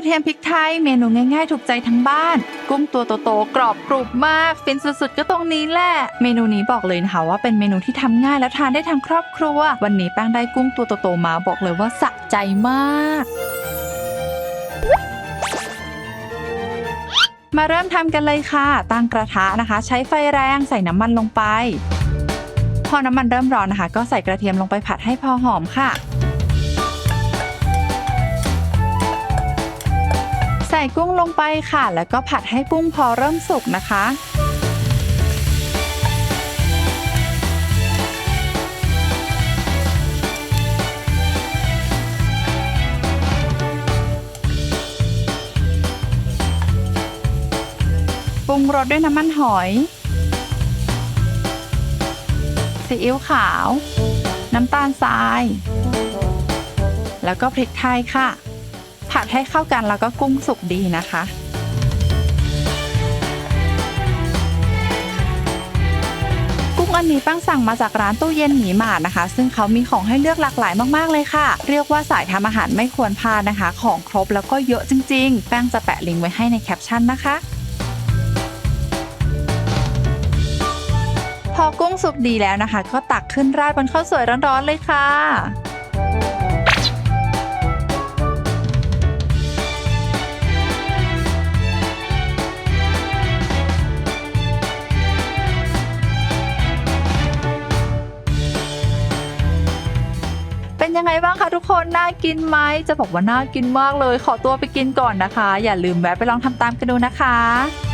ระเทียมพริกไทย เมนูง่ายๆ ถูกใจทั้งบ้าน กุ้งตัวโตๆกรอบกรุบมาก ฟินสุดๆ ก็ตรงนี้แหละ เมนูนี้บอกเลยนะคะว่าเป็นเมนูที่ทำง่ายและทานได้ทั้งครอบครัว วันนี้แป้งได้กุ้งตัวโตๆมาบอกเลยว่าสะใจมากมาเริ่มทำกันเลยค่ะ ตั้งกระทะนะคะ ใช้ไฟแรงใส่น้ำมันลงไป พอน้ำมันเริ่มร้อนนะคะ ก็ใส่กระเทียมลงไปผัดให้พอหอมค่ะ ส่กุ้งลงไปค่ะ แล้วก็ผัดให้กุ้งพอเริ่มสุกนะคะปรุงรสด้วยน้ำมันหอยซีอิ๊วขาว น้ำตาลทราย แล้วก็พริกไทยค่ะ ผัดให้เข้ากันแล้วก็กุ้งสุกดีนะคะกุ้งอันนี้ปั้งสั่งมาจากร้านตู้เย็นหมีหมาดนะคะ ซึ่งเขามีของให้เลือกหลากหลายมากๆเลยค่ะ เรียกว่าสายทำอาหารไม่ควรพลาดนะคะ ของครบแล้วก็เยอะจริง ๆ แป้งจะแปะลิงก์ไว้ให้ในแคปชั่นนะคะ พอกุ้งสุกดีแล้วนะคะ ก็ตักขึ้นราดบนข้าวสวยร้อนๆเลยค่ะ เป็นยังไงบ้างคะทุกคนน่ากินไหมจะบอกว่าน่ากินมากเลย ขอตัวไปกินก่อนนะคะ อย่าลืมแวะไปลองทำตามกันดูนะคะ